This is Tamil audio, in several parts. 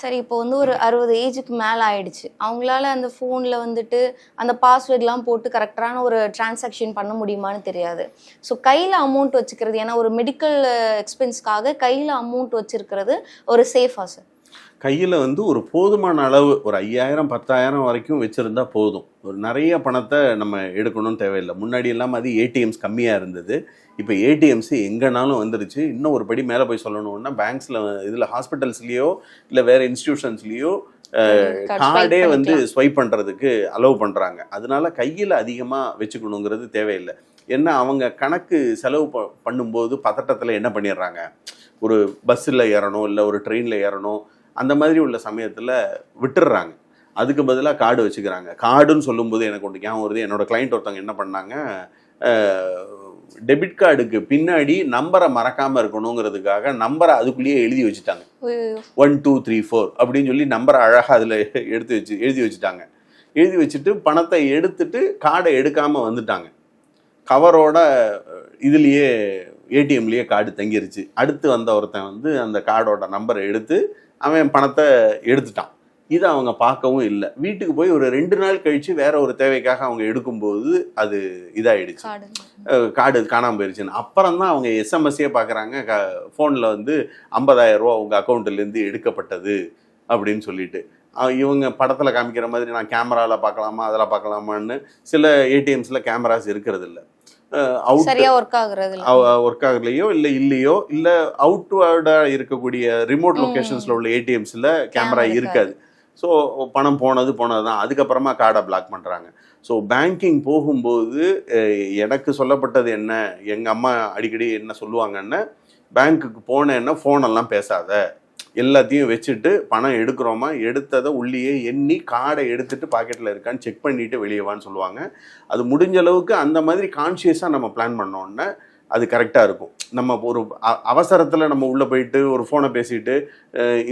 சரி இப்போ வந்து ஒரு அறுபது ஏஜுக்கு மேலே ஆயிடுச்சு. அவங்களால அந்த ஃபோனில் வந்துட்டு அந்த பாஸ்வேர்ட்லாம் போட்டு கரெக்டான ஒரு டிரான்சாக்ஷன் பண்ண முடியுமான்னு தெரியாது. ஸோ கையில் அமௌண்ட் வச்சுக்கிறது ஏன்னா ஒரு மெடிக்கல் எக்ஸ்பென்ஸ்க்காக கையில் அமௌண்ட் வச்சுருக்கிறது ஒரு சேஃபாக சார் கையில் வந்து ஒரு போதுமான அளவு ஒரு ஐயாயிரம் பத்தாயிரம் வரைக்கும் வச்சுருந்தா போதும். ஒரு நிறைய பணத்தை நம்ம எடுக்கணும்னு தேவையில்லை. முன்னாடி எல்லாம் அது ஏடிஎம்ஸ் கம்மியாக இருந்தது. இப்போ ஏடிஎம்ஸ் எங்கேனாலும் வந்துருச்சு. இன்னும் ஒரு படி மேலே போய் சொல்லணும்னா பேங்க்ஸில் இதில் ஹாஸ்பிட்டல்ஸ்லேயோ இல்லை வேறு swipe கார்டே வந்து. ஸ்வைப் பண்ணுறதுக்கு அலோவ் பண்ணுறாங்க அதனால கையில் அதிகமாக வச்சுக்கணுங்கிறது தேவையில்லை. ஏன்னா அவங்க கணக்கு செலவு ப- பண்ணும்போது பதட்டத்தில் என்ன பண்ணிடுறாங்க? ஒரு பஸ்ஸில் ஏறணும் இல்லை ஒரு ட்ரெயினில் ஏறணும் அந்த மாதிரி உள்ள சமயத்தில் விட்டுடுறாங்க அதுக்கு பதிலாக கார்டு வச்சுக்கிறாங்க. கார்டுன்னு சொல்லும்போது எனக்கு ஒன்று ஞாபகம் வருது. என்னோட கிளைண்ட் ஒருத்தவங்க என்ன பண்ணாங்க டெபிட் கார்டுக்கு பின்னாடி நம்பரை மறக்காமல் இருக்கணுங்கிறதுக்காக நம்பரை அதுக்குள்ளேயே எழுதி வச்சுட்டாங்க. ஒன் டூ த்ரீ ஃபோர் அப்படின்னு சொல்லி நம்பரை அழகாக அதில் எடுத்து வச்சு எழுதி வச்சுட்டாங்க. எழுதி வச்சுட்டு பணத்தை எடுத்துட்டு கார்டை எடுக்காமல் வந்துட்டாங்க. கவரோட இதுலேயே ஏடிஎம்லேயே கார்டு தங்கிருச்சு. அடுத்து வந்த ஒருத்தன் வந்து அந்த கார்டோட நம்பரை எடுத்து அவன் பணத்தை எடுத்துட்டான். இதை அவங்க பார்க்கவும் இல்லை. வீட்டுக்கு போய் ஒரு ரெண்டு நாள் கழித்து வேற ஒரு தேவைக்காக அவங்க எடுக்கும்போது அது இதாயிடுச்சு. கார்டு காணாமல் போயிருச்சுன்னு. அப்புறம் தான் அவங்க எஸ்எம்எஸ்ஸே பார்க்குறாங்க. க ஃபோனில் வந்து 50000 ரூபா உங்கள் அக்கௌண்ட்டிலேருந்து எடுக்கப்பட்டது அப்படின்னு சொல்லிட்டு. இவங்க படத்தில் காமிக்கிற மாதிரி நான் கேமராவில் பார்க்கலாமா அதெல்லாம் பார்க்கலாமான்னு சில ஏடிஎம்ஸில் கேமராஸ் இருக்கிறது இல்லை சரியா ஒர்க் ஆகுறது ஒர்க் ஆகலையோ இல்லை இல்லையோ இல்லை அவுட்வேர்டாக இருக்கக்கூடிய ரிமோட். லொக்கேஷன்ஸில் உள்ள ஏடிஎம்ஸில் கேமரா இருக்காது. ஸோ பணம் போனது போனது தான் அதுக்கப்புறமா கார்டை பிளாக் பண்ணுறாங்க ஸோ பேங்கிங் போகும்போது எனக்கு சொல்லப்பட்டது என்ன எங்கள் அம்மா அடிக்கடி என்ன சொல்லுவாங்கன்னா பேங்க்குக்கு போனேன்னா ஃபோனெல்லாம் பேசாத. எல்லாத்தையும் வச்சுட்டு பணம் எடுக்கிறோமா? எடுத்ததை உள்ளேயே எண்ணி கார்டை எடுத்துட்டு பாக்கெட்டில் இருக்கான்னு செக் பண்ணிட்டு வெளியே வான்னு சொல்லுவாங்க. அது முடிஞ்ச அளவுக்கு அந்த மாதிரி கான்ஷியஸாக நம்ம பிளான் பண்ணோன்னா அது கரெக்டாக இருக்கும். நம்ம ஒரு அவசரத்தில் நம்ம உள்ளே போயிட்டு ஒரு ஃபோனை பேசிட்டு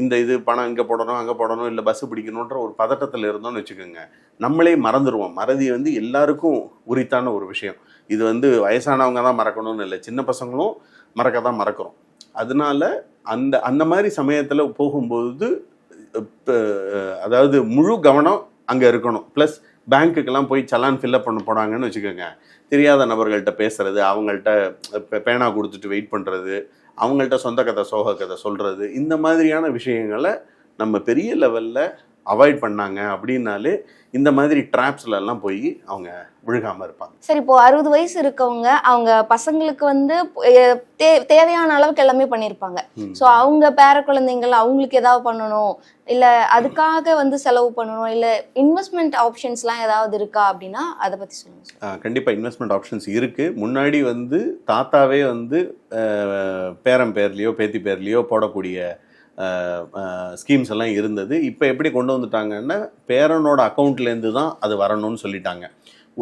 இந்த இது பணம் இங்கே போடணும் அங்கே போடணும் இல்லை பஸ் பிடிக்கணுன்ற ஒரு பதட்டத்தில் இருந்தோம்னு வச்சுக்கோங்க. நம்மளே மறந்துடுவோம் மறதி வந்து எல்லாருக்கும் உரித்தான ஒரு விஷயம். இது வந்து வயசானவங்க தான் மறக்கணும்னு இல்லை சின்ன பசங்களும் மறக்க தான் மறக்கிறோம். அதனால அந்த அந்த மாதிரி சமயத்தில் போகும்போது அதாவது முழு கவனம் அங்கே இருக்கணும். ப்ளஸ் பேங்க்குக்கெல்லாம் போய் சலான் ஃபில்அப் பண்ண போனாங்கன்னு வச்சுக்கோங்க. தெரியாத நபர்கள்ட்ட பேசுறது அவங்கள்ட்ட பே- பேனா கொடுத்துட்டு வெயிட் பண்ணுறது அவங்கள்ட்ட சொந்த கதை சோக கதை சொல்கிறது இந்த மாதிரியான விஷயங்களை நம்ம பெரிய லெவலில் அவாய்ட் பண்ணாங்க அப்படின்னாலே இந்த மாதிரி ட்ராப்ஸ்ல எல்லாம் போய் அவங்க விழுகாமல் இருப்பாங்க. சரி இப்போ அறுபது வயசு இருக்கவங்க அவங்க பசங்களுக்கு வந்து தேவையான அளவுக்கு எல்லாமே பண்ணியிருப்பாங்க. ஸோ அவங்க பேர குழந்தைங்கள் அவங்களுக்கு ஏதாவது பண்ணணும் இல்ல அதுக்காக வந்து செலவு பண்ணணும் இல்ல இன்வெஸ்ட்மெண்ட் ஆப்ஷன்ஸ்லாம் ஏதாவது இருக்கா அப்படின்னா அதை பத்தி சொல்லுங்க சார் கண்டிப்பாக இன்வெஸ்ட்மெண்ட் ஆப்ஷன்ஸ் இருக்குது முன்னாடி வந்து தாத்தாவே வந்து பேரன் பேர்லேயோ பேத்தி பேர்லேயோ போடக்கூடிய ஸ்கீம்ஸ் எல்லாம் இருந்தது. இப்போ எப்படி கொண்டு வந்துட்டாங்கன்னா பேரனோட அக்கௌண்ட்லேருந்து தான் அது வரணும்னு சொல்லிட்டாங்க.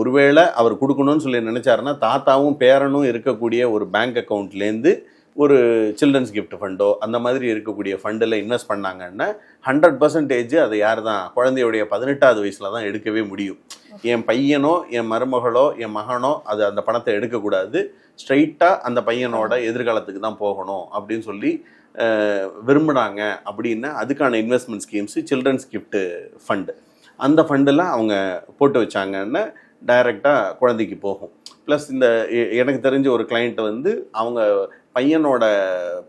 ஒருவேளை அவர் கொடுக்கணும்னு சொல்லி நினச்சாருன்னா தாத்தாவும் பேரனும் இருக்கக்கூடிய ஒரு பேங்க் அக்கௌண்ட்லேருந்து ஒரு சில்ட்ரன்ஸ் கிஃப்ட் ஃபண்டோ அந்த மாதிரி இருக்கக்கூடிய ஃபண்டில் இன்வெஸ்ட் பண்ணாங்கன்னா ஹண்ட்ரட் பர்சன்டேஜ் அதை யார் தான் குழந்தையுடைய பதினெட்டாவது வயசில் தான் எடுக்கவே முடியும். என் பையனோ என் மருமகளோ என் மகனோ அது அந்த பணத்தை எடுக்கக்கூடாது. ஸ்ட்ரைட்டாக அந்த பையனோட எதிர்காலத்துக்கு தான் போகணும் அப்படின்னு சொல்லி விரும்புனாங்க அப்படின்னா அதுக்கான investment schemes children's gift fund அந்த ஃபண்டில் அவங்க போட்டு வச்சாங்கன்னா டைரெக்டாக குழந்தைக்கு போகும். ப்ளஸ் இந்த எனக்கு தெரிஞ்ச ஒரு client வந்து அவங்க பையனோட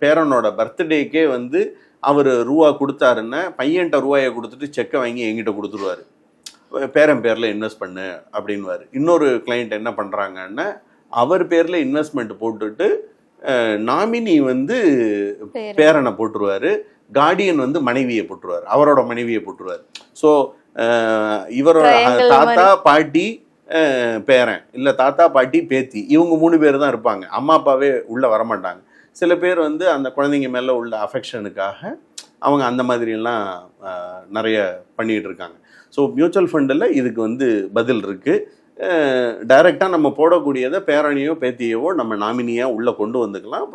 பேரனோட பர்த்டேக்கே வந்து அவர் ரூபா கொடுத்தாருன்னா பையன்கிட்ட ரூபாயை கொடுத்துட்டு செக்கை வாங்கி என்கிட்ட கொடுத்துருவாரு. பேரன் பேரில் இன்வெஸ்ட் பண்ணு அப்படின்வாரு இன்னொரு கிளைண்ட் என்ன பண்ணுறாங்கன்னா அவர் பேரில் இன்வெஸ்ட்மெண்ட் போட்டுட்டு நாமினி வந்து பேரு. பேரனை போட்டுருவாரு. கார்டியன் வந்து மனைவியை போட்டுருவார். அவரோட மனைவியை போட்டுருவார். ஸோ இவரோட தாத்தா பாட்டி பேரன். இல்லை தாத்தா பாட்டி பேத்தி. இவங்க மூணு பேர் தான் இருப்பாங்க. அம்மா அப்பாவே உள்ளே வரமாட்டாங்க. சில பேர் வந்து அந்த குழந்தைங்க மேலே உள்ள அஃபெக்ஷனுக்காக அவங்க அந்த மாதிரியெல்லாம் அஹ், நிறைய பண்ணிகிட்டு இருக்காங்க. ஸோ மியூச்சுவல் ஃபண்டில் இதுக்கு வந்து பதில் இருக்குது டைரெக்டாக நம்ம போடக்கூடியதை பேரணியோ பேத்தியவோ நம்ம நாமினியாக உள்ளே கொண்டு வந்துக்கலாம்.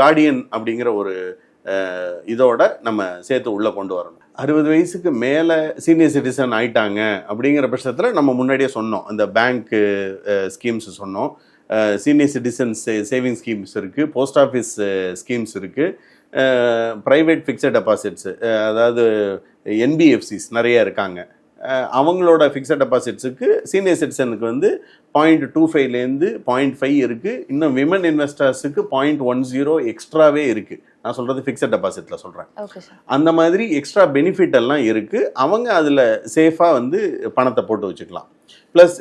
கார்டியன் அப்படிங்கிற ஒரு இதோட நம்ம சேர்த்து உள்ளே கொண்டு வரணும். அறுபது வயசுக்கு மேலே சீனியர் சிட்டிசன் ஆயிட்டாங்க அப்படிங்கிற பட்சத்தில் நம்ம முன்னாடியே சொன்னோம். இந்த பேங்க்கு ஸ்கீம்ஸ் சொன்னோம். சீனியர் சிட்டிசன்ஸ் சேவிங் ஸ்கீம்ஸ் இருக்குது போஸ்ட் ஆஃபீஸ் ஸ்கீம்ஸ் இருக்குது ப்ரைவேட் ஃபிக்ஸட் டெபாசிட்ஸு அதாவது என்பிஎஃப்சிஸ் நிறைய இருக்காங்க. அவங்களோட ஃபிக்ஸட் டெபாசிட்ஸுக்கு சீனியர் சிட்டிசனுக்கு வந்து பாயிண்ட் டூ ஃபைவ்லேருந்து பாயிண்ட் ஃபைவ் இருக்குது இன்னும் விமன் இன்வெஸ்டர்ஸுக்கு பாயிண்ட் ஒன் ஜீரோ எக்ஸ்ட்ராவே இருக்குது நான் சொல்கிறது ஃபிக்ஸட் டெபாசிட்டில் சொல்கிறேன் அந்த மாதிரி எக்ஸ்ட்ரா பெனிஃபிட் எல்லாம் இருக்குது அவங்க அதில் சேஃபாக வந்து பணத்தை போட்டு வச்சுக்கலாம். ப்ளஸ்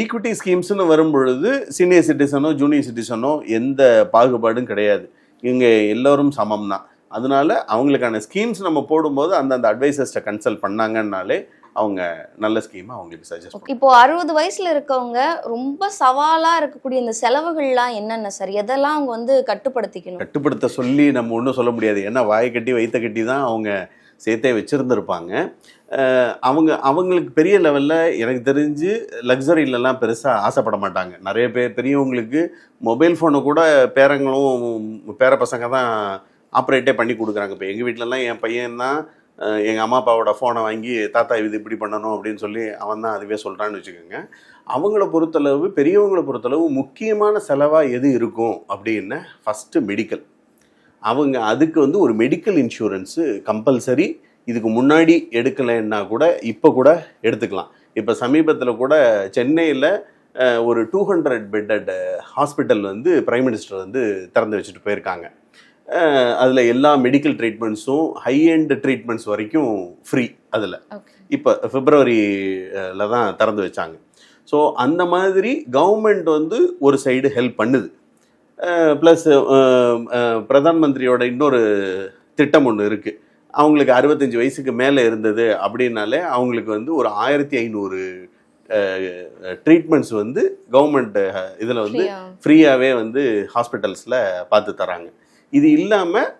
ஈக்விட்டி ஸ்கீம்ஸ்னு வரும்பொழுது சீனியர் சிட்டிசனோ ஜூனியர் சிட்டிசனோ எந்த பாகுபாடும் கிடையாது. இங்கே எல்லோரும் சமம் தான் அதனால அவங்களுக்கான ஸ்கீம்ஸ் நம்ம போடும்போது அந்தந்த அட்வைசர்ஸ்ட்டை கன்சல்ட் பண்ணாங்கன்னாலே அவங்க நல்ல ஸ்கீமை அவங்களுக்கு சஜஸ்ட் பண்ணுவோம் இப்போ அறுபது வயசுல இருக்கவங்க ரொம்ப சவாலா இருக்கக்கூடிய இந்த செலவுகள்லாம் என்னென்ன சார் எதெல்லாம் அவங்க வந்து கட்டுப்படுத்திக்கணும்? கட்டுப்படுத்த சொல்லி நம்ம ஒன்றும் சொல்ல முடியாது. ஏன்னா வாயை கட்டி வைத்த கட்டி தான் அவங்க சேர்த்தே வச்சுருந்துருப்பாங்க. அவங்க அவங்களுக்கு பெரிய லெவலில் எனக்கு தெரிஞ்சு லக்ஸரியிலலாம் பெருசாக ஆசைப்பட மாட்டாங்க. நிறைய பேர் பெரியவங்களுக்கு மொபைல் ஃபோனை கூட பேரங்களும் பேர பசங்க தான் ஆப்ரேட்டே பண்ணி கொடுக்குறாங்க. இப்போ எங்கள் வீட்டிலலாம் என் பையன் தான் எங்கள் அம்மா அப்பாவோட ஃபோனை வாங்கி தாத்தா இது இப்படி பண்ணணும் அப்படின்னு சொல்லி அவன் தான் அதுவே சொல்கிறான்னு வச்சுக்கோங்க. அவங்கள பொறுத்தளவு பெரியவங்கள பொறுத்தளவு முக்கியமான செலவாக எது இருக்கும் அப்படின்னா ஃபஸ்ட்டு மெடிக்கல் அவங்க அதுக்கு வந்து ஒரு மெடிக்கல் இன்சூரன்ஸு கம்பல்சரி இதுக்கு முன்னாடி எடுக்கலைன்னா கூட இப்போ கூட எடுத்துக்கலாம். இப்போ சமீபத்தில் கூட சென்னையில் ஒரு டூ ஹண்ட்ரட் பெட்டட் ஹாஸ்பிட்டல் வந்து பிரைம் மினிஸ்டர் வந்து திறந்து வச்சுட்டு போயிருக்காங்க. அதில் எல்லா மெடிக்கல் ட்ரீட்மெண்ட்ஸும் ஹை எண்ட் ட்ரீட்மெண்ட்ஸ் வரைக்கும் ஃப்ரீ அதில். இப்போ பிப்ரவரியில் தான் திறந்து வச்சாங்க. ஸோ அந்த மாதிரி கவர்மெண்ட் வந்து ஒரு சைடு ஹெல்ப் பண்ணுது. ப்ளஸ் பிரதான் மந்திரியோட இன்னொரு திட்டம் ஒன்று இருக்குது அவங்களுக்கு அறுபத்தஞ்சு வயசுக்கு மேலே இருந்தது அப்படின்னாலே அவங்களுக்கு வந்து ஒரு ஆயிரத்தி ஐநூறு ட்ரீட்மெண்ட்ஸ் வந்து கவர்மெண்ட் இதில் வந்து ஃப்ரீயா ஃப்ரீயாகவே வந்து ஹாஸ்பிட்டல்ஸில் பார்த்து தராங்க. இது இல்லாமல்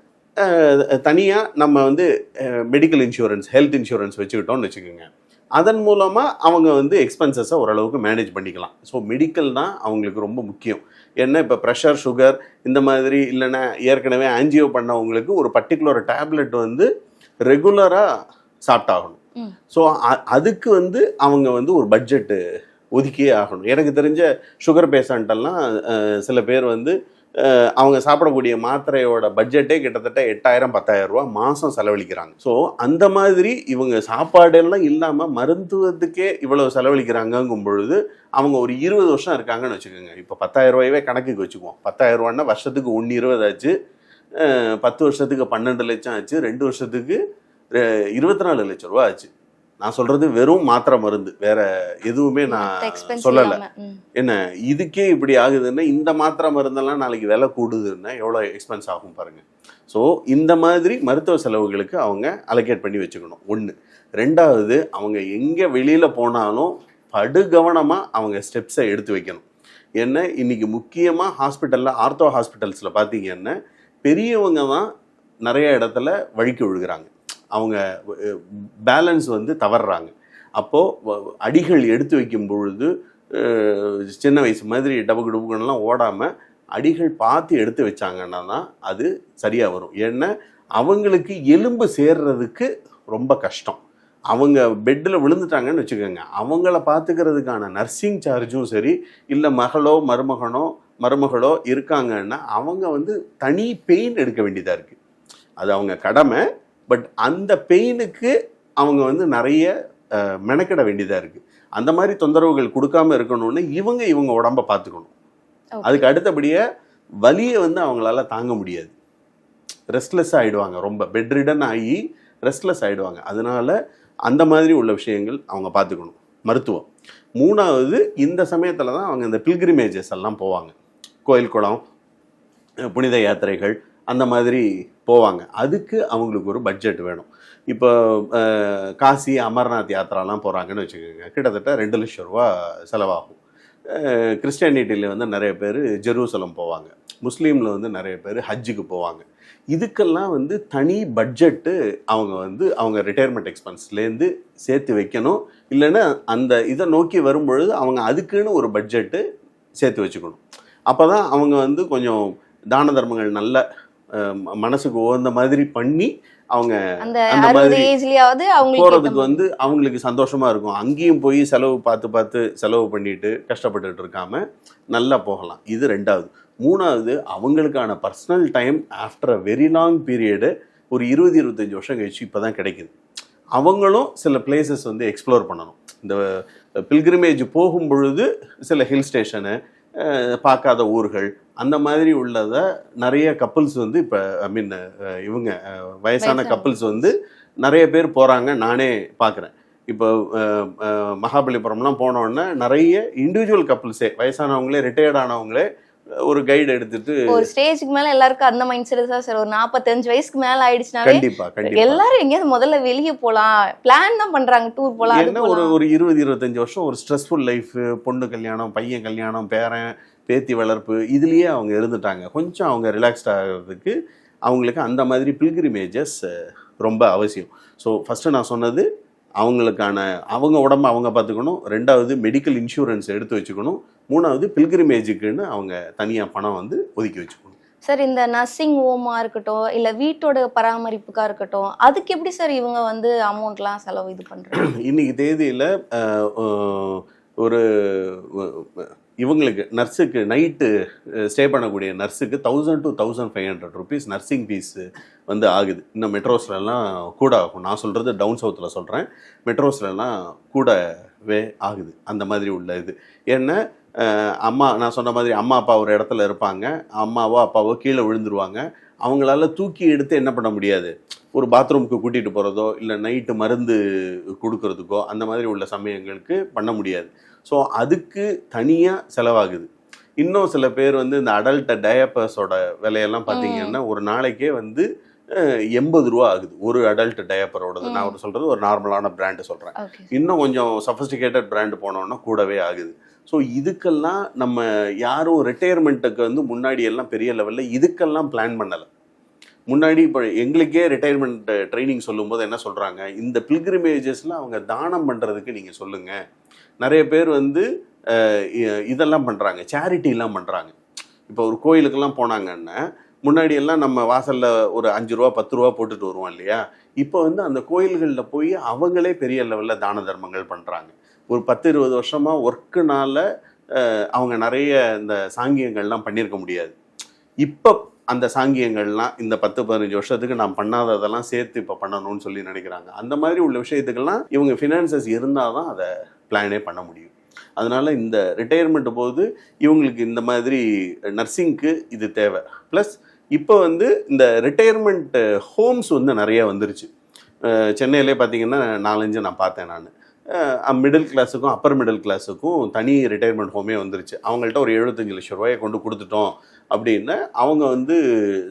தனியாக நம்ம வந்து மெடிக்கல் இன்சூரன்ஸ் ஹெல்த் இன்சூரன்ஸ் வச்சுக்கிட்டோம்னு வச்சுக்கோங்க. அதன் மூலமாக அவங்க வந்து எக்ஸ்பென்சஸை ஓரளவுக்கு மேனேஜ் பண்ணிக்கலாம். ஸோ மெடிக்கல் தான் அவங்களுக்கு ரொம்ப முக்கியம். ஏன்னா இப்போ ப்ரெஷர் சுகர் இந்த மாதிரி இல்லைன்னா ஏற்கனவே ஆன்ஜியோ பண்ணவங்களுக்கு ஒரு பர்டிகுலர் டேப்லெட் வந்து ரெகுலராக சாப்பிட்டாகணும். ஸோ அதுக்கு வந்து அவங்க வந்து ஒரு பட்ஜெட்டு ஒதுக்கியே ஆகணும். எனக்கு தெரிஞ்ச சுகர் பேஷண்ட்டெல்லாம் சில பேர் வந்து அவங்க சாப்பிடக்கூடிய மாத்திரையோட பட்ஜெட்டே கிட்டத்தட்ட எட்டாயிரம் பத்தாயிரம் ரூபா மாதம் செலவழிக்கிறாங்க. ஸோ அந்த மாதிரி இவங்க சாப்பாடெல்லாம் இல்லாமல் மருத்துவத்துக்கே இவ்வளோ செலவழிக்கிறாங்கங்கும் பொழுது அவங்க ஒரு இருபது வருஷம் இருக்காங்கன்னு வச்சுக்கோங்க. இப்போ பத்தாயிரம் ரூபாயவே கணக்குக்கு வச்சுக்குவோம். பத்தாயிரம் ரூபான்னா வருஷத்துக்கு ஒன்று இருபது ஆச்சு. பத்து வருஷத்துக்கு பன்னெண்டு லட்சம் ஆச்சு. ரெண்டு வருஷத்துக்கு இருபத்தி நாலு லட்சம் ரூபா ஆச்சு. நான் சொல்றது வெறும் மாத்திரை மருந்து. வேற எதுவுமே நான் சொல்லலை. என்ன இதுக்கே இப்படி ஆகுதுன்னா இந்த மாத்திரை மருந்தெல்லாம் நாளைக்கு விலை கூடுதுன்னா எவ்வளோ எக்ஸ்பென்ஸ் ஆகும் பாருங்க. ஸோ இந்த மாதிரி மருத்துவ செலவுகளுக்கு அவங்க அலோகேட் பண்ணி வச்சுக்கணும். ஒன்று ரெண்டாவது அவங்க எங்கே வெளியில் போனாலும் படுகவனமாக அவங்க ஸ்டெப்ஸை எடுத்து வைக்கணும். ஏன்னா இன்னைக்கு முக்கியமாக ஹாஸ்பிட்டலில் ஆர்த்தோ ஹாஸ்பிட்டல்ஸில் பார்த்தீங்கன்னா பெரியவங்க தான் நிறைய இடத்துல வழிக்கு விழுகிறாங்க. அவங்க பேலன்ஸ் வந்து தவறுறாங்க. அப்போது அடிகள் எடுத்து வைக்கும் பொழுது சின்ன வயசு மாதிரி டபுக்கு டபுக்குன்னெலாம் ஓடாமல் அடிகள் பார்த்து எடுத்து வச்சாங்கன்னா தான் அது சரியாக வரும். ஏன்னா அவங்களுக்கு எலும்பு சேர்றதுக்கு ரொம்ப கஷ்டம். அவங்க பெட்டில் விழுந்துட்டாங்கன்னு வச்சுக்கோங்க. அவங்கள பார்த்துக்கிறதுக்கான நர்சிங் சார்ஜும் சரி இல்லை மகளோ மருமகனோ மருமகளோ இருக்காங்கன்னா அவங்க வந்து தனி பெயின் எடுக்க வேண்டியதாக இருக்குது அது அவங்க கடமை. பட் அந்த பெயினுக்கு அவங்க வந்து நிறைய மெனக்கிட வேண்டியதாக இருக்குது அந்த மாதிரி தொந்தரவுகள் கொடுக்காம இருக்கணும்னு இவங்க இவங்க உடம்ப பார்த்துக்கணும். அதுக்கு அடுத்தபடியாக வலியை வந்து அவங்களால தாங்க முடியாது. ரெஸ்ட்லெஸ் ஆகிடுவாங்க ரொம்ப. பெட் ரிடன் ஆகி ரெஸ்ட்லெஸ் ஆகிடுவாங்க அதனால அந்த மாதிரி உள்ள விஷயங்கள் அவங்க பார்த்துக்கணும் மருத்துவம். மூணாவது இந்த சமயத்தில் தான் அவங்க இந்த பில்கிரிமேஜஸ் எல்லாம் போவாங்க. கோயில் குளம் புனித யாத்திரைகள் அந்த மாதிரி போவாங்க. அதுக்கு அவங்களுக்கு ஒரு பட்ஜெட் வேணும். இப்போ காசி அமர்நாத் யாத்திராலாம் போகிறாங்கன்னு வச்சுக்கோங்க. கிட்டத்தட்ட ரெண்டு லட்சம் ரூபா செலவாகும். கிறிஸ்டியானிட்டியில் வந்து நிறைய பேர் ஜெருசலம் போவாங்க. முஸ்லீமில் வந்து நிறைய பேர் ஹஜ்ஜுக்கு போவாங்க. இதுக்கெல்லாம் வந்து தனி பட்ஜெட்டு அவங்க வந்து அவங்க ரிட்டையர்மெண்ட் எக்ஸ்பென்ஸ்லேருந்து சேர்த்து வைக்கணும். இல்லைன்னா அந்த இதை நோக்கி வரும்பொழுது அவங்க அதுக்குன்னு ஒரு பட்ஜெட்டு சேர்த்து வச்சுக்கணும். அப்போ தான் அவங்க வந்து கொஞ்சம் தான தர்மங்கள் நல்ல மனசுக்கு உகந்த மாதிரி பண்ணி அவங்க அந்த மாதிரி ஏத்த வந்து அவங்களுக்கு சந்தோஷமா இருக்கும். அங்கேயும் போய் செலவு பார்த்து பார்த்து செலவு பண்ணிட்டு கஷ்டப்பட்டுட்டு இருக்காம நல்லா போகலாம். இது ரெண்டாவது. மூணாவது அவங்களுக்கான personal time after a very long period ஒரு இருபது இருபத்தஞ்சி வருஷம் கழிச்சு இப்போ தான் கிடைக்குது. அவங்களும் சில பிளேசஸ் வந்து எக்ஸ்ப்ளோர் பண்ணணும். இந்த பில்கிரிமேஜ் போகும் பொழுது சில ஹில் ஸ்டேஷனு பார்க்காத ஊர்கள் அந்த மாதிரி உள்ளத நிறைய கப்புள்ஸ் வந்து இப்போ ஐ மீன் இவங்க வயசான. கப்புள்ஸ் வந்து நிறைய பேர் போகிறாங்க நானே பார்க்குறேன் இப்போ மகாபலிபுரம்லாம் போனோடனே நிறைய இண்டிவிஜுவல் கப்புள்ஸே வயசானவங்களே ரிட்டையர்ட் ஆனவங்களே ஒரு கைடு எடுத்துட்டு ஒரு ஸ்டேஜுக்கு மேல எல்லாருக்கும் அந்த மைண்ட் செட் தான் சார். ஒரு நாற்பத்தஞ்சு வயசுக்கு மேல ஆயிடுச்சுனாவே கண்டிப்பா கண்டிப்பா. எல்லாரும் எங்கேயாவது முதல்ல வெளியே போலாம். பிளான் தான் பண்றாங்க டூர் போலாம் என்ன ஒரு ஒரு இருபது இருபத்தஞ்சு வருஷம் ஒரு ஸ்ட்ரெஸ்ஃபுல் லைஃப் பொண்ணு கல்யாணம் பையன் கல்யாணம் பேரன் பேத்தி வளர்ப்பு இதுலயே அவங்க இருந்துட்டாங்க. கொஞ்சம் அவங்க ரிலாக்ஸ்ட் ஆகிறதுக்கு அவங்களுக்கு அந்த மாதிரி பில்கிரிமேஜஸ் ரொம்ப அவசியம். ஸோ ஃபஸ்ட்டு நான் சொன்னது அவங்களுக்கான அவங்க உடம்ப அவங்க பார்த்துக்கணும். ரெண்டாவது மெடிக்கல் இன்சூரன்ஸ் எடுத்து வச்சுக்கணும். மூணாவது பில்கிரிமேஜுக்குன்னு அவங்க தனியாக பணம் வந்து ஒதுக்கி வச்சுக்கணும். சார் இந்த நர்சிங் ஹோமா இருக்கட்டும் இல்ல வீட்டோட பராமரிப்புக்கா இருக்கட்டும் அதுக்கு எப்படி சார் இவங்க வந்து அமௌண்ட்லாம் செலவு இது பண்றாங்க இன்னைக்கு தேதியில் ஒரு இவங்களுக்கு நர்ஸுக்கு நைட்டு ஸ்டே பண்ணக்கூடிய நர்ஸுக்கு thousand to thousand five hundred rupees nursing fees வந்து ஆகுது. இன்னும் மெட்ரோஸ்லலாம் கூட ஆகும். நான் சொல்கிறது டவுன் சவுத்தில் சொல்கிறேன் மெட்ரோஸ்லலாம் கூடவே ஆகுது. அந்த மாதிரி உள்ள இது. ஏன்னா அம்மா நான் சொன்ன மாதிரி அம்மா அப்பா ஒரு இடத்துல இருப்பாங்க. அம்மாவோ அப்பாவோ கீழே விழுந்துருவாங்க. அவங்களால தூக்கி எடுத்து என்ன பண்ண முடியாது? ஒரு பாத்ரூமுக்கு கூட்டிகிட்டு போகிறதோ இல்லை நைட்டு மருந்து கொடுக்கறதுக்கோ அந்த மாதிரி உள்ள சமயங்களுக்கு பண்ண முடியாது. ஸோ அதுக்கு தனியாக செலவாகுது. இன்னும் சில பேர் வந்து இந்த அடல்ட் டயப்பர்ஸோட விலையெல்லாம் பார்த்தீங்கன்னா ஒரு நாளைக்கே வந்து எண்பது ரூபா ஆகுது. ஒரு அடல்ட் டயப்பரோடது நான் ஒரு சொல்கிறது ஒரு நார்மலான பிராண்டு சொல்கிறேன் இன்னும் கொஞ்சம் சஃபஸ்டிகேட்டட் பிராண்ட் போனோம்னா கூடவே ஆகுது. ஸோ இதுக்கெல்லாம் நம்ம யாரும் ரிட்டையர்மெண்ட்டுக்கு வந்து முன்னாடி எல்லாம் பெரிய லெவலில் இதுக்கெல்லாம் பிளான் பண்ணலை. முன்னாடி இப்போ எங்களுக்கே ரிட்டையர்மெண்ட் ட்ரைனிங் eh, சொல்லும்போது என்ன சொல்கிறாங்க இந்த பில்கிரிமேஜஸில் அவங்க தானம் பண்ணுறதுக்கு நீங்கள் சொல்லுங்கள் நிறைய பேர் வந்து eh, இதெல்லாம் பண்ணுறாங்க சேரிட்டிலாம் பண்ணுறாங்க இப்போ ஒரு கோயிலுக்கெல்லாம் போனாங்கன்னா முன்னாடி எல்லாம் நம்ம வாசலில் ஒரு அஞ்சு ரூபா பத்து ரூபா போட்டுட்டு வருவோம் இல்லையா? இப்போ வந்து அந்த கோயில்களில் போய் அவங்களே பெரிய லெவலில் தான தர்மங்கள் பண்ணுறாங்க ஒரு பத்து இருபது வருஷமாக ஒர்க்குனால eh, அவங்க நிறைய இந்த சாங்கியங்கள்லாம் பண்ணியிருக்க முடியாது. இப்போ அந்த சாங்கியங்கள்லாம் இந்த பத்து பதினஞ்சு வருஷத்துக்கு நான் பண்ணாததெல்லாம் சேர்த்து இப்போ பண்ணணும்னு சொல்லி நினைக்கிறாங்க. அந்த மாதிரி உள்ள விஷயத்துக்கெல்லாம் இவங்க ஃபினான்சஸ் இருந்தால் தான் அதை பிளானே பண்ண முடியும். அதனால் இந்த ரிட்டையர்மெண்ட் போது இவங்களுக்கு இந்த மாதிரி நர்சிங்க்கு இது தேவை. ப்ளஸ் இப்போ வந்து இந்த ரிட்டையர்மெண்ட் ஹோம்ஸ் eh, வந்து நிறைய வந்துருச்சு. சென்னையிலே பார்த்தீங்கன்னா நாலஞ்சு நான் பார்த்தேன் நான். மிடில் கிளாஸுக்கும் அப்பர் மிடில் கிளாஸுக்கும் தனி ரிட்டையர்மெண்ட் ஹோமே வந்துருச்சு. அவங்கள்ட்ட ஒரு எழுபத்தஞ்சு லட்சம் ரூபாயை கொண்டு கொடுத்துட்டோம் அப்படின்னு அவங்க வந்து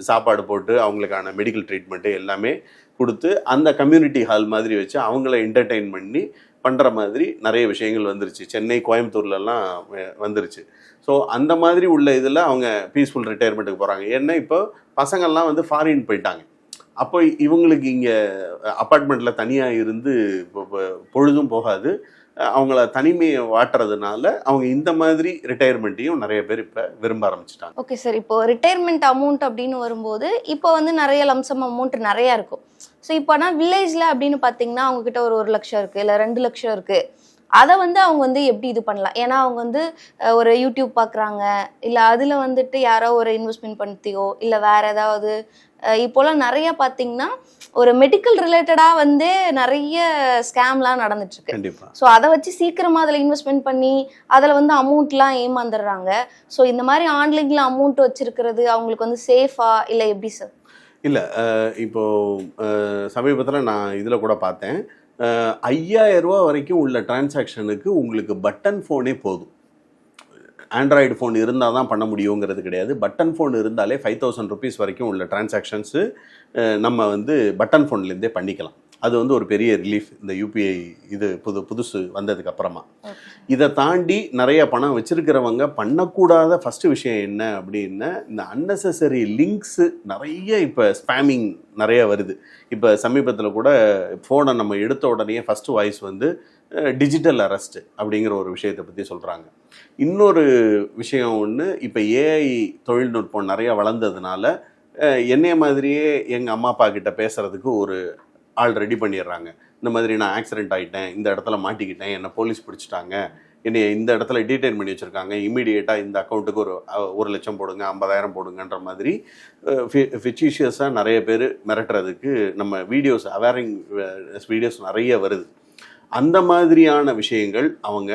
சாப்பாடு போட்டு அவங்களுக்கான மெடிக்கல் ட்ரீட்மெண்ட்டு எல்லாமே கொடுத்து அந்த கம்யூனிட்டி ஹால் மாதிரி வச்சு அவங்கள என்டர்டெயின் பண்ணி பண்ணுற மாதிரி நிறைய விஷயங்கள் வந்துருச்சு. சென்னை கோயம்புத்தூர்லலாம் வந்துருச்சு. ஸோ அந்த மாதிரி உள்ள இதில் அவங்க பீஸ்ஃபுல் ரிட்டையர்மெண்ட்டுக்கு போகிறாங்க ஏன்னா இப்போ பசங்கள்லாம் வந்து ஃபாரின் போயிட்டாங்க. அப்போ இவங்களுக்கு இங்கே அப்பார்ட்மெண்ட்டில் தனியாக இருந்து பொழுதும் போகாது. அவங்கள தனிமையை வாட்டுறதுனால அவங்க இந்த மாதிரி ரிட்டையர்மெண்ட்டையும் நிறைய பேர் இப்போ விரும்ப ஆரம்பிச்சிட்டாங்க. ஓகே சார் இப்போ ரிட்டையர்மெண்ட் அமௌண்ட் அப்படின்னு வரும்போது இப்போ வந்து நிறைய லம்சம் அமௌண்ட் நிறையா இருக்கும். ஸோ இப்போனா வில்லேஜில் அப்படின்னு பார்த்தீங்கன்னா அவங்கக்கிட்ட ஒரு ஒரு லட்சம் இருக்குது இல்லை ரெண்டு லட்சம் இருக்குது அதை வந்து அவங்க வந்து எப்படி இது பண்ணலாம்? ஏன்னா அவங்க வந்து ஒரு யூடியூப் பார்க்குறாங்க இல்லை அதில் வந்துட்டு யாரோ ஒரு இன்வெஸ்ட்மெண்ட் பண்ணித்தியோ இல்லை வேற ஏதாவது இப்போலாம் நிறைய பார்த்தீங்கன்னா ஒரு மெடிக்கல் ரிலேட்டடாக வந்து நிறைய ஸ்கேம்லாம் நடந்துட்டு இருக்கு கண்டிப்பாக ஸோ அதை வச்சு சீக்கிரமாக அதில் இன்வெஸ்ட்மெண்ட் பண்ணி அதில் வந்து அமௌண்ட்லாம் ஏமாந்துடுறாங்க. ஸோ இந்த மாதிரி ஆன்லைனில் அமௌண்ட் வச்சிருக்கிறது அவங்களுக்கு வந்து சேஃபா இல்லை எப்படி சார் இல்லை இப்போ சமீபத்தில் நான் இதில் கூட பார்த்தேன் அஹ், 5000 ரூபா வரைக்கும் உள்ள டிரான்சாக்ஷனுக்கு உங்களுக்கு பட்டன் ஃபோனே போதும். ஆண்ட்ராய்டு ஃபோன் இருந்தால் தான் பண்ண முடியுங்கிறது கிடையாது. பட்டன் ஃபோன் இருந்தாலே ஃபைவ் தௌசண்ட் ருபீஸ் வரைக்கும் உள்ள டிரான்சாக்ஷன்ஸு நம்ம வந்து பட்டன் ஃபோன்லேருந்தே பண்ணிக்கலாம். அது வந்து ஒரு பெரிய ரிலீஃப் இந்த யூபிஐ இது புது புதுசு வந்ததுக்கு அப்புறமா. இதை தாண்டி நிறைய பணம் வச்சிருக்கிறவங்க பண்ணக்கூடாத ஃபர்ஸ்ட் விஷயம் என்ன அப்படின்னா இந்த அன்னெசரி லிங்க்ஸு நிறைய இப்போ ஸ்பேமிங் நிறைய வருது. இப்போ சமீபத்தில் கூட ஃபோனை நம்ம எடுத்த உடனே ஃபர்ஸ்ட் வாய்ஸ் வந்து டிஜிட்டல் அரெஸ்ட் அப்படிங்கிற ஒரு விஷயத்தை பற்றி சொல்கிறாங்க இன்னொரு விஷயம் ஒன்று இப்போ ஏஐ தொழில்நுட்பம் நிறைய வளர்ந்ததுனால என்னைய மாதிரியே எங்கள் அம்மா அப்பா கிட்ட பேசுறதுக்கு ஒரு ஆள் ரெடி பண்ணிடுறாங்க. இந்த மாதிரி நான் ஆக்சிடென்ட் ஆகிட்டேன் இந்த இடத்துல மாட்டிக்கிட்டேன் என்னை போலீஸ் பிடிச்சிட்டாங்க என்னை இந்த இடத்துல டீடைன் பண்ணி வச்சுருக்காங்க. இமீடியட்டாக இந்த அக்கௌண்ட்டுக்கு ஒரு ஒரு லட்சம் போடுங்க ஐம்பதாயிரம் போடுங்கன்ற மாதிரி ஃபிச்சிஷியஸாக நிறைய பேர் மிரட்டுறதுக்கு நம்ம வீடியோஸ் அவேரிங் வீடியோஸ் நிறைய வருது. அந்த மாதிரியான விஷயங்கள் அவங்க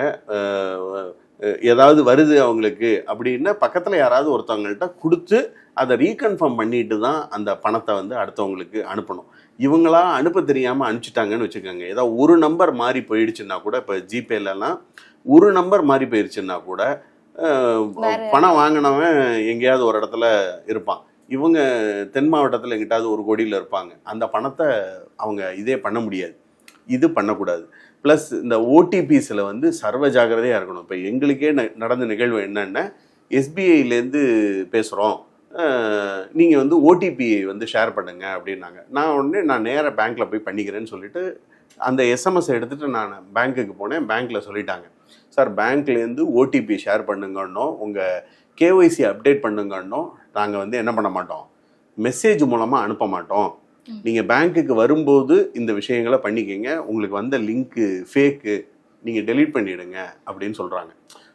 ஏதாவது வருது அவங்களுக்கு அப்படின்னா பக்கத்தில் யாராவது ஒருத்தவங்கள்ட்ட கொடுத்து அதை ரீகன்ஃபார்ம் பண்ணிட்டு தான் அந்த பணத்தை வந்து அடுத்தவங்களுக்கு அனுப்பணும். இவங்களா அனுப்ப தெரியாமல் அனுப்பிச்சிட்டாங்கன்னு வச்சுக்கோங்க. ஏதாவது ஒரு நம்பர் மாறி போயிடுச்சுன்னா கூட இப்போ ஜிபேலலாம் ஒரு நம்பர் மாறி போயிடுச்சுன்னா கூட பணம் வாங்கினவன் எங்கேயாவது ஒரு இடத்துல இருப்பான். இவங்க தென் மாவட்டத்தில் எங்கிட்டாவது ஒரு கோடியில் இருப்பாங்க. அந்த பணத்தை அவங்க இதே பண்ண முடியாது. இது பண்ணக்கூடாது. ப்ளஸ் இந்த ஓடிபிஸில் வந்து சர்வ ஜாக்கிரதையாக இருக்கணும். இப்போ எங்களுக்கே ந- நடந்த நிகழ்வு என்னென்னா எஸ்பிஐலேருந்து பேசுகிறோம் நீங்கள் வந்து ஓடிபி வந்து ஷேர் பண்ணுங்க அப்படின்னாங்க. நான் உடனே நான் நேராக பேங்க்கில் போய் பண்ணிக்கிறேன்னு சொல்லிட்டு அந்த எஸ்எம்எஸ் எடுத்துகிட்டு நான் பேங்க்குக்கு போனேன். பேங்க்கில் சொல்லிட்டாங்க. சார் பேங்க்லேருந்து ஓடிபி ஷேர் பண்ணுங்கன்னோ உங்கள் கேஒய்சி அப்டேட் பண்ணுங்கன்னோ நாங்கள் வந்து என்ன பண்ண மாட்டோம்? மெசேஜ் மூலமாக அனுப்ப மாட்டோம். நீங்கள் பேங்க்குக்கு வரும்போது இந்த விஷயங்களை பண்ணிக்கங்க. உங்களுக்கு வந்த லிங்க்கு ஃபேக்கு நீங்கள் டெலீட் பண்ணிவிடுங்க அப்படின்னு சொல்கிறாங்க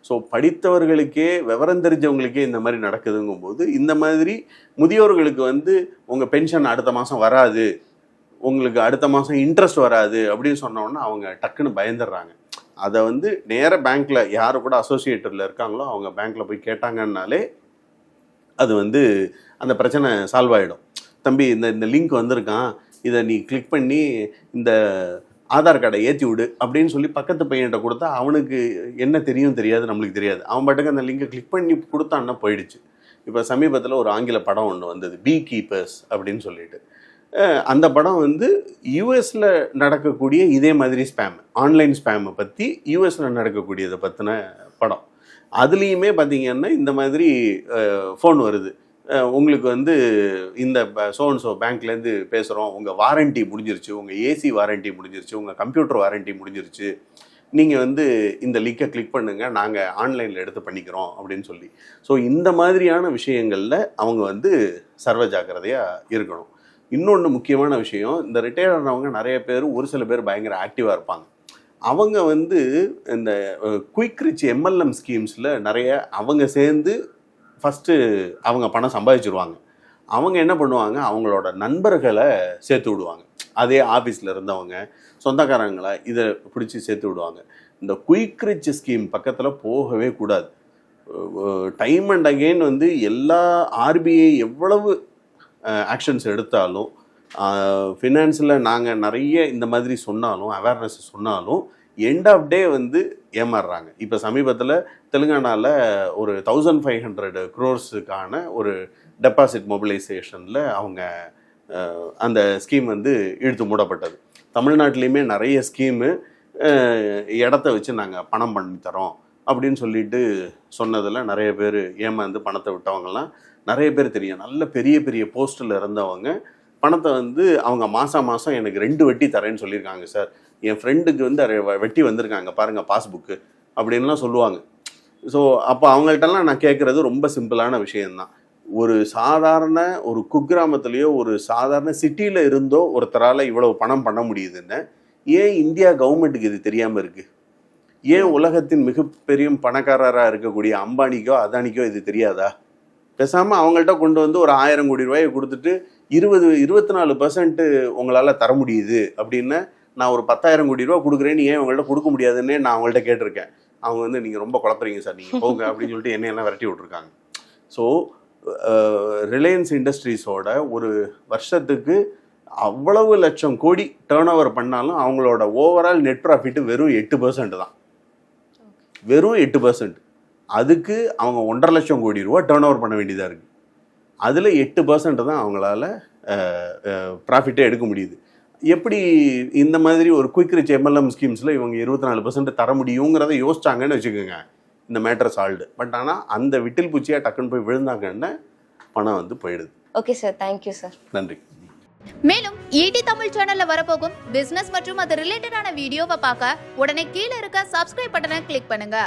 ஸோ படித்தவர்களுக்கே விவரம் தெரிஞ்சவங்களுக்கே இந்த மாதிரி நடக்குதுங்கும்போது இந்த மாதிரி முதியோர்களுக்கு வந்து உங்கள் பென்ஷன் அடுத்த மாதம் வராது. உங்களுக்கு அடுத்த மாதம் இன்ட்ரெஸ்ட் வராது. அப்படின்னு சொன்னோன்னா அவங்க டக்குன்னு பயந்துடுறாங்க. அதை வந்து நேர பேங்க்கில் யார் கூட அசோசியேட்டரில் இருக்காங்களோ அவங்க பேங்க்கில் போய் கேட்டாங்கன்னாலே அது வந்து அந்த பிரச்சனை சால்வ் ஆகிடும் தம்பி இந்த இந்த லிங்க் வந்திருக்கான். இதை நீ கிளிக் பண்ணி இந்த ஆதார் கார்டை ஏற்றி விடு அப்படின்னு சொல்லி பக்கத்து பையன்கிட்ட கொடுத்தா அவனுக்கு என்ன தெரியும் தெரியாது நம்மளுக்கு தெரியாது. அவன் பாட்டுக்கு அந்த லிங்கை கிளிக் பண்ணி கொடுத்தான்னா போயிடுச்சு. இப்போ சமீபத்தில் ஒரு ஆங்கில படம் ஒன்று வந்தது பீ கீப்பர்ஸ் அப்படின்னு சொல்லிட்டு. அந்த படம் வந்து யூஎஸில் நடக்கக்கூடிய இதே மாதிரி ஸ்பேம் ஆன்லைன் ஸ்பேமை பற்றி யூஎஸில் நடக்கக்கூடியதை பற்றின படம். அதுலேயுமே பார்த்தீங்கன்னா இந்த மாதிரி ஃபோன் வருது. உங்களுக்கு வந்து இந்த சோன் ஸோ பேங்க்லேருந்து பேசுகிறோம் உங்கள் வாரண்டி முடிஞ்சிருச்சு. உங்கள் ஏசி வாரண்டி முடிஞ்சிருச்சு. உங்கள் கம்ப்யூட்டர் வாரண்டி முடிஞ்சிருச்சு. நீங்கள் வந்து இந்த லிங்கை கிளிக் பண்ணுங்கள் நாங்கள் ஆன்லைனில் எடுத்து பண்ணிக்கிறோம் அப்படின்னு சொல்லி. ஸோ இந்த மாதிரியான விஷயங்களில் அவங்க வந்து சர்வ ஜாக்கிரதையாக இருக்கணும். இன்னொன்று முக்கியமான விஷயம் இந்த ரிட்டையர் ஆனவங்க நிறைய பேர் ஒரு சில பேர் பயங்கர ஆக்டிவாக இருப்பாங்க. அவங்க வந்து இந்த குயிக் ரிச் எம்எல்எம் ஸ்கீம்ஸில் நிறைய அவங்க சேர்ந்து ஃபஸ்ட்டு அவங்க பணம் சம்பாதிச்சிருவாங்க. அவங்க என்ன பண்ணுவாங்க? அவங்களோட நண்பர்களை சேர்த்து விடுவாங்க. அதே ஆஃபீஸில் இருந்தவங்க சொந்தக்காரங்களை இதை பிடிச்சி சேர்த்து விடுவாங்க. இந்த குயிக் ரிச் ஸ்கீம் பக்கத்தில் போகவே கூடாது. டைம் அண்ட் அகெயின் வந்து எல்லா ஆர்பிஐ எவ்வளவு ஆக்ஷன்ஸ் எடுத்தாலும் ஃபினான்ஸில் நாங்கள் நிறைய இந்த மாதிரி சொன்னாலும் அவேர்னஸ் சொன்னாலும் எண்ட் ஆஃப் டே வந்து ஏமாறுறாங்க. இப்போ சமீபத்தில் தெலுங்கானாவில் ஒரு தௌசண்ட் ஃபைவ் ஹண்ட்ரட் க்ரோர்ஸுக்கான ஒரு டெபாசிட் மொபிலைசேஷனில் அவங்க அந்த ஸ்கீம் வந்து இழுத்து மூடப்பட்டது. தமிழ்நாட்டிலையுமே நிறைய ஸ்கீமு இடத்த வச்சு நாங்கள் பணம் பண்ணி தரோம் அப்படின்னு சொல்லிட்டு சொன்னதில் நிறைய பேர் ஏமாந்து பணத்தை விட்டவங்கலாம். நிறைய பேர் தெரியும். நல்ல பெரிய பெரிய போஸ்ட்டில் இருந்தவங்க பணத்தை வந்து அவங்க மாதம் மாதம் எனக்கு ரெண்டு வட்டி தரேன்னு சொல்லியிருக்காங்க சார். என் ஃப்ரெண்டுக்கு வந்து வ- வெட்டி வந்திருக்காங்க. பாருங்கள் பாஸ்புக்கு அப்படின்லாம் சொல்லுவாங்க. ஸோ அப்போ அவங்கள்ட்டலாம் நான் கேட்குறது ரொம்ப சிம்பிளான விஷயந்தான் ஒரு சாதாரண ஒரு குக்கிராமத்துலேயோ ஒரு சாதாரண சிட்டியில் இருந்தோ ஒருத்தரால் இவ்வளவு பணம் பண்ண முடியுதுன்னு ஏன் இந்தியா கவர்மெண்ட்டுக்கு இது தெரியாமல் இருக்குது ஏன் உலகத்தின் மிகப்பெரிய பணக்காரராக இருக்கக்கூடிய அம்பானிக்கோ அதானிக்கோ இது தெரியாதா? பேசாமல் அவங்கள்ட்ட கொண்டு வந்து ஒரு ஆயிரம் கோடி ரூபாயை கொடுத்துட்டு இருபது இருபத்தி நாலு பர்சன்ட்டு உங்களால் தர முடியுது அப்படின்னு நான் ஒரு பத்தாயிரம் கோடி ரூபா கொடுக்குறேன்னு ஏன் உங்கள்ட்ட கொடுக்க முடியாதுன்னு நான் அவங்கள்ட்ட கேட்டிருக்கேன். அவங்க வந்து நீங்கள் ரொம்ப குழப்பறீங்க சார் நீங்கள் போங்க அப்படின்னு சொல்லிட்டு என்னையெல்லாம் விரட்டி விட்ருக்காங்க ஸோ ரிலையன்ஸ் இண்டஸ்ட்ரீஸோட ஒரு வருஷத்துக்கு அவ்வளவு லட்சம் கோடி டேர்ன் ஓவர் பண்ணாலும் அவங்களோட ஓவரால் நெட் ப்ராஃபிட் வெறும் எட்டு பர்சன்ட் தான். வெறும் எட்டு பர்சன்ட் அதுக்கு அவங்க ஒன்றரை லட்சம் கோடி ரூபா டேர்ன் ஓவர் பண்ண வேண்டியதாக இருக்குது அதில் எட்டு பர்சன்ட் தான் அவங்களால ப்ராஃபிட்டே எடுக்க முடியுது. எப்படி இந்த மாதிரி ஒரு குயிக் ரிச் எம்எல்எம் ஸ்கீம்ஸில் இவங்க இருபத்தி நாலு பர்சன்ட் தர முடியுங்கிறத யோசிச்சாங்கன்னு வச்சுக்கோங்க இந்த மேட்டர் சால்வ்டு பட் ஆனால் அந்த விட்டில் பூச்சியாக டக்குன்னு போய் விழுந்தாங்கன்னா பணம் வந்து போயிடுது. ஓகே சார் தேங்க்யூ சார் நன்றி. மேலும் ஈடி தமிழ் சேனல்ல வரப்போகும் பிசினஸ் மற்றும் அது ரிலேட்டடான வீடியோவை பார்க்க உடனே கீழே இருக்க சப்ஸ்கிரைப் பட்டனை கிளிக் பண்ணுங்க.